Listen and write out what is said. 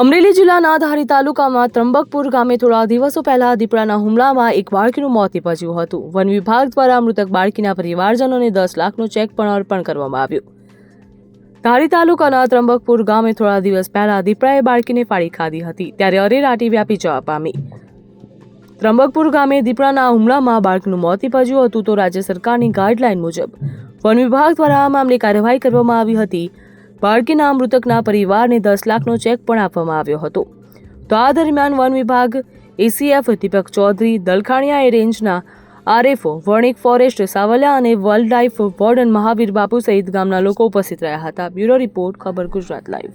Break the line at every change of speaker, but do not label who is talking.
અમરેલી જિલ્લાના ધારી તાલુકામાં ત્રંબકપુર ગામે થોડા દિવસો પહેલા દીપડાના હુમલામાં એક બાળકીનું મોત નિપજ્યું હતું. વન વિભાગ દ્વારા મૃતક બાળકીના પરિવારજનોને દસ લાખનો ચેક પણ અર્પણ કરવામાં આવ્યો. ધારી તાલુકાના ત્રંબકપુર ગામે થોડા દિવસ પહેલા દીપડાએ બાળકીને ફાળી ખાધી હતી, ત્યારે અરેરાટી વ્યાપી જવા પામી. ત્રંબકપુર ગામે દીપડાના હુમલામાં બાળકનું મોત નિપજ્યું હતું તો રાજ્ય સરકારની ગાઈડલાઈન મુજબ વન વિભાગ દ્વારા આ મામલે કાર્યવાહી કરવામાં આવી હતી. બાળકીના મૃતકના પરિવારને દસ લાખનો ચેક પણ આપવામાં આવ્યો હતો. તો આ દરમિયાન વન વિભાગ, એસીએફ, દીપક ચૌધરી, દલખાણિયા રેન્જના આરએફઓ, વર્ણિક ફોરેસ્ટ, સાવલિયા અને વર્લ્ડ લાઇફ વોર્ડન મહાવીર બાપુ સહિત ગામના લોકો ઉપસ્થિત રહ્યા હતા. બ્યુરો રિપોર્ટ, ખબર ગુજરાત લાઈવ.